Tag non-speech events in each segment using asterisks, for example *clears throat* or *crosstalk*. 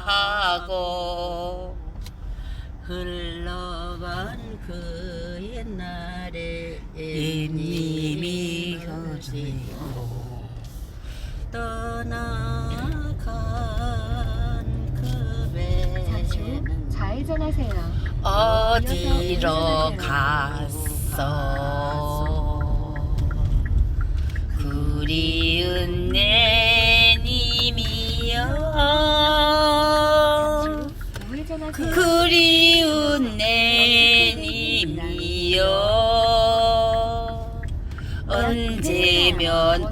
대사하고 흘러간 그 옛날에 님이 흐르고 떠나간 그 잠시 후 배는 좌회전하세요. 어디로 갔어? 그리운 내 그리운 내 님이여. 언제면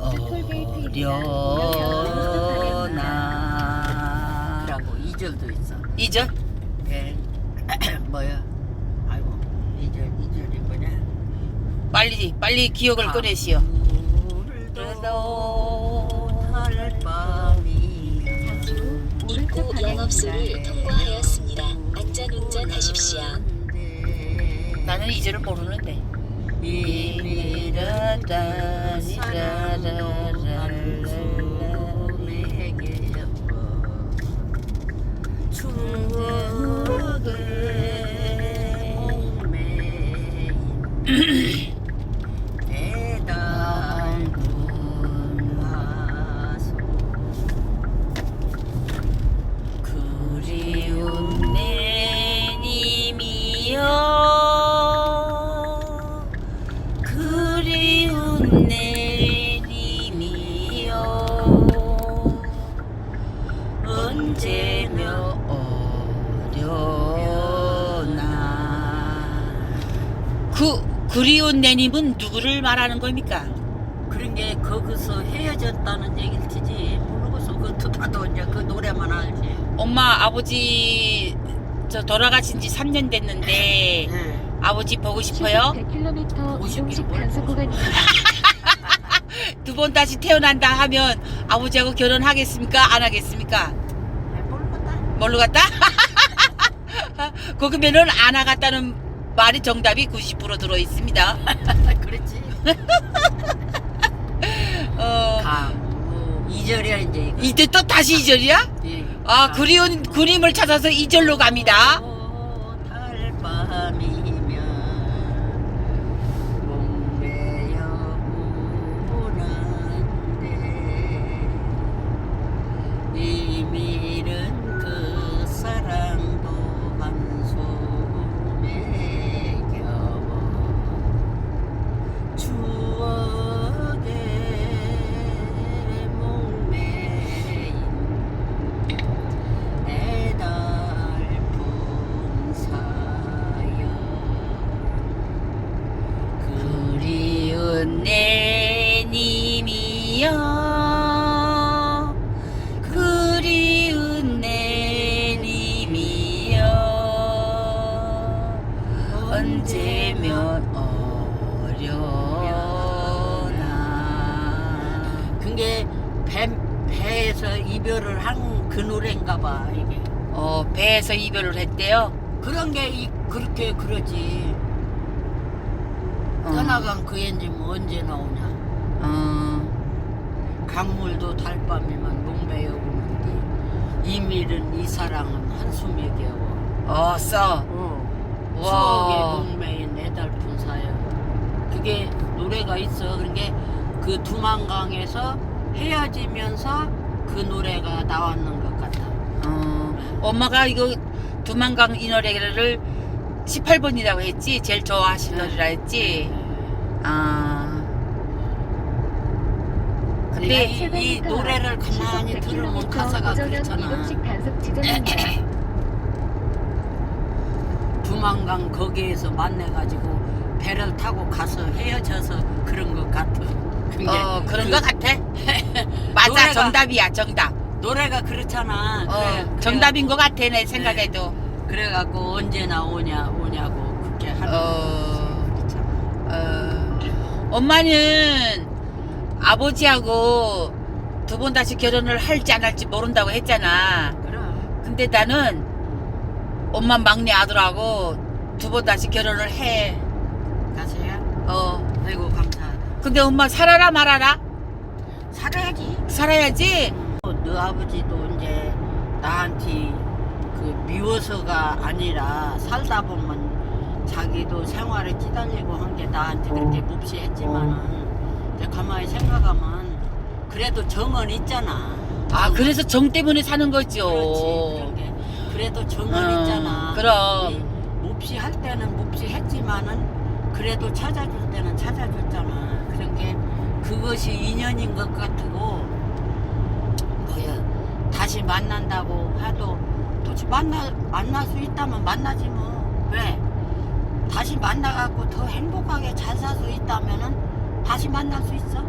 어려나. 라고 2절도 있어. 2절? 예. *coughs* 뭐야? 아이고 2절 2절이 뭐냐? 빨리 빨리 기억을 꺼내시오 영업소를 통과하였습니다. 안전 운전하십시오. 나는 2절을 모르는데 그리 그리운 내 님은 누구를 말하는 겁니까? 그런 게 거기서 헤어졌다는 얘기를 치지 모르고서 그것도 나도 이제 그 노래만 알지 엄마 아버지 저 돌아가신 지 3년 됐는데 네. 아버지 보고 싶어요? 100km 오십 이동식 킬로미터. 단속 구간입니다. *laughs* 두 번 다시 태어난다 하면 아버지하고 결혼하겠습니까? 안 하겠습니까? 모르겠다 뭘로 갔다? *laughs* 거기면은 안 하겠다는 말이 정답이 90% 들어 있습니다. *laughs* 그렇지 *laughs* 어, 강무 2절이야 이제 이거. 이때 또 다시 2절이야? 예. 아, 그리운 그림을 찾아서 2절로 갑니다. 달밤이 이별을 한 그 노래인가 봐 이게 어 배에서 이별을 했대요 그런 게 이, 그렇게 그러지 어. 떠나간 그 엔진 언제 나오냐 어, 강물도 달밤이면 목매여 우는데 이밀은 이 사랑은 한숨에 겨워 어 써. 어. 와. 추억에 목매인 애달픈 사연 그게 노래가 있어 그런 게 그 두만강에서 헤어지면서 그 노래가 나왔는 것 같아. 어, 엄마가 이거 두만강 이 노래를 18번이라고 했지? 제일 좋아하시더라 했지? 아. 근데 이, 이 노래를 가만히 들으면 가사가 그렇잖아. 두만강 거기에서 만나가지고 배를 타고 가서 헤어져서 그런 것 같아 어 그런 그거 같아 *laughs* 맞아 노래가- 정답이야 정답 노래가 그렇잖아 어 그래, 정답인 것 같아 내 생각에도 그래갖고 언제 나오냐 오냐고 그렇게 하는 어. 거지. 어, 엄마는 아버지하고 두 번 다시 결혼을 할지 안 할지 모른다고 했잖아 그럼 근데 나는 엄마 막내 아들하고 두 번 다시 결혼을 해. 가세요 어. 아이고 감사하다 근데 엄마 살아라 말아라? 살아야지 살아야지. 어, 너 아버지도 이제 나한테 그 미워서가 아니라 살다 보면 자기도 생활에 찌달리고 한 게 나한테 그렇게 몹시 했지만은 이제 가만히 생각하면 그래도 정은 있잖아. 아 그래서 정 때문에 사는 그렇지. 그런 거죠. 게 그래도 정은 음, 있잖아. 그럼. 몹시 할 때는 몹시 했지만은 그래도 찾아줄 때는 찾아줬잖아. 그런 게 그것이 인연인 것 같고 뭐야 다시 만난다고 해도 도대체 만나 만날 수 있다면 만나지 뭐 왜? 다시 만나갖고 더 행복하게 잘 살 수 있다면은 다시 만날 수 있어.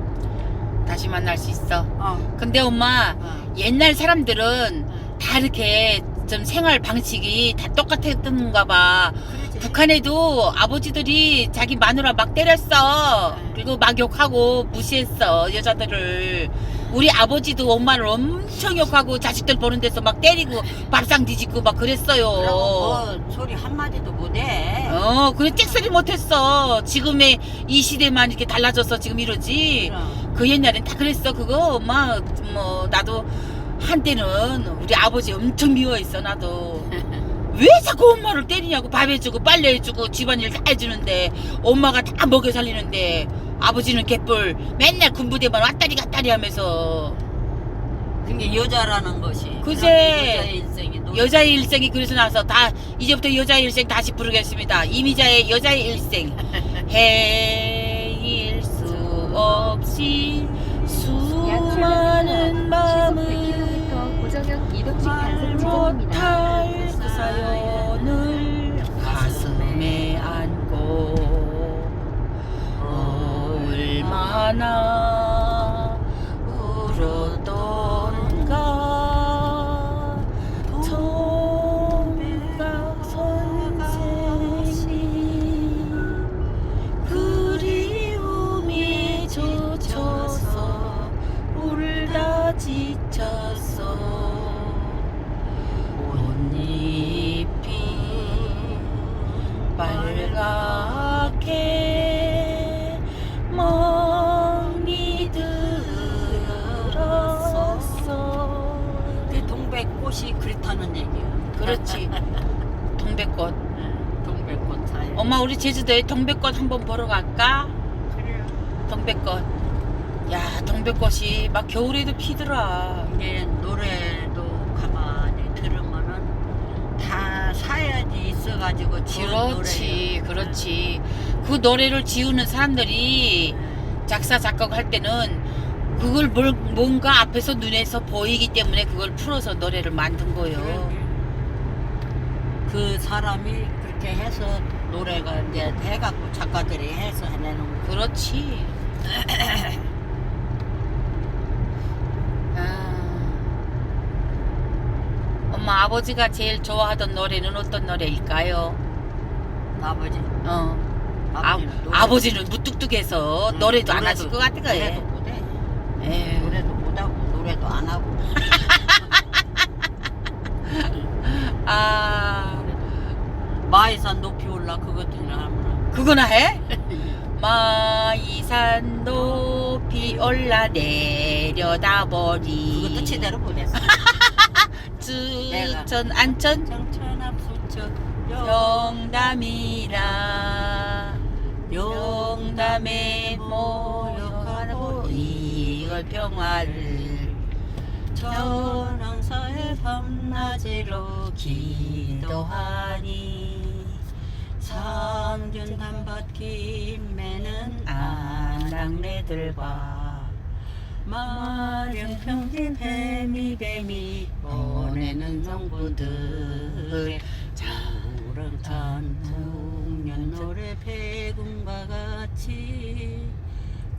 다시 만날 수 있어. 어. 근데 엄마 어. 옛날 사람들은 어. 다 이렇게 좀 생활 방식이 다 똑같았던가 봐. 그러지. 북한에도 아버지들이 자기 마누라 막 때렸어. 네. 그리고 막 욕하고 무시했어 여자들을. 우리 아버지도 엄마를 엄청 욕하고 자식들 보는 데서 막 때리고 밥상 뒤집고 막 그랬어요. 그러고 뭐 소리 한 마디도 못해. 어, 그래 잭소리 못했어. 지금의 이 시대만 이렇게 달라져서 지금 이러지. 그럼. 그 옛날엔 다 그랬어. 그거 엄마 뭐 나도 한때는 우리 아버지 엄청 미워했어. 나도. *laughs* 왜 자꾸 엄마를 때리냐고 밥 해주고 빨래 해주고 집안일 다 해주는데 엄마가 다 먹여 살리는데 아버지는 개뿔 맨날 군부대만 왔다리 갔다리 하면서 그게 여자라는 것이. 그제. 여자의 인생이 노- 여자의 일생이 그래서 나서 다 이제부터 여자의 일생 다시 부르겠습니다. 이미자의 여자의 일생 *laughs* 헤일 수 없이 수많은 밤을 말. 못할 그 사연을 가슴에 안고 얼마나 엄마 우리 제주도에 동백꽃 한번 보러 갈까? 동백꽃. 야 동백꽃이 막 겨울에도 피더라. 이게 노래도 가만히 들으면은 다 사연이 있어가지고 지은 그렇지 노래예요. 그렇지 그 노래를 지우는 사람들이 작사 작곡 할 때는 그걸 뭘, 뭔가 앞에서 눈에서 보이기 때문에 그걸 풀어서 노래를 만든 거예요. 그 사람이 그렇게 해서 노래가 이제 해갖고 작가들이 해서 해내는 거. 그렇지 *clears throat* 아. 엄마 아버지가 제일 좋아하던 노래는 어떤 노래일까요? 아버지. 어. 아, 아버지는 노래- 아버지는 무뚝뚝해서 응, 노래도 안 하실 것 같은 노래도. 못해. 에휴. 노래도 못하고 노래도 안 하고. *laughs* 아, 마이산 높이 올라 그것도 하면 *laughs* 그거나 해? 마이산 높이 올라 내려다보리. 그것도 제대로 못했어. 내가. 주천 안천 정천 앞수천 영담이라 영담에 모여가고 이걸 평화를 전왕사의 밤낮으로 기도하니 상준 단밭 김매는 아낙네들과 마련 평진 뱀이 뱀이 보내는 성분들. 자우렁찬 풍년 노래 배군과 같이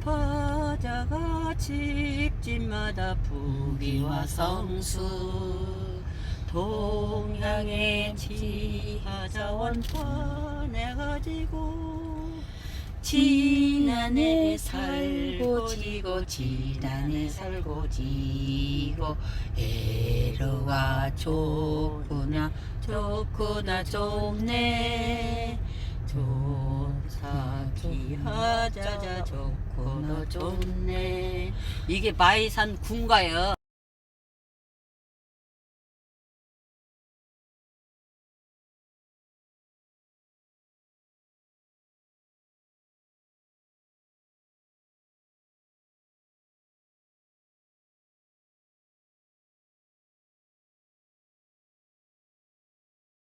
바자가 집집마다 부귀와 성수. 동양의 지하자원 파내가지고 지난해 살고 지고 지난해 살고 지고 애로가 좋구나 좋구나 좋네. 좋사 기하자자 좋고 너 좋네. 이게 마이산 군가요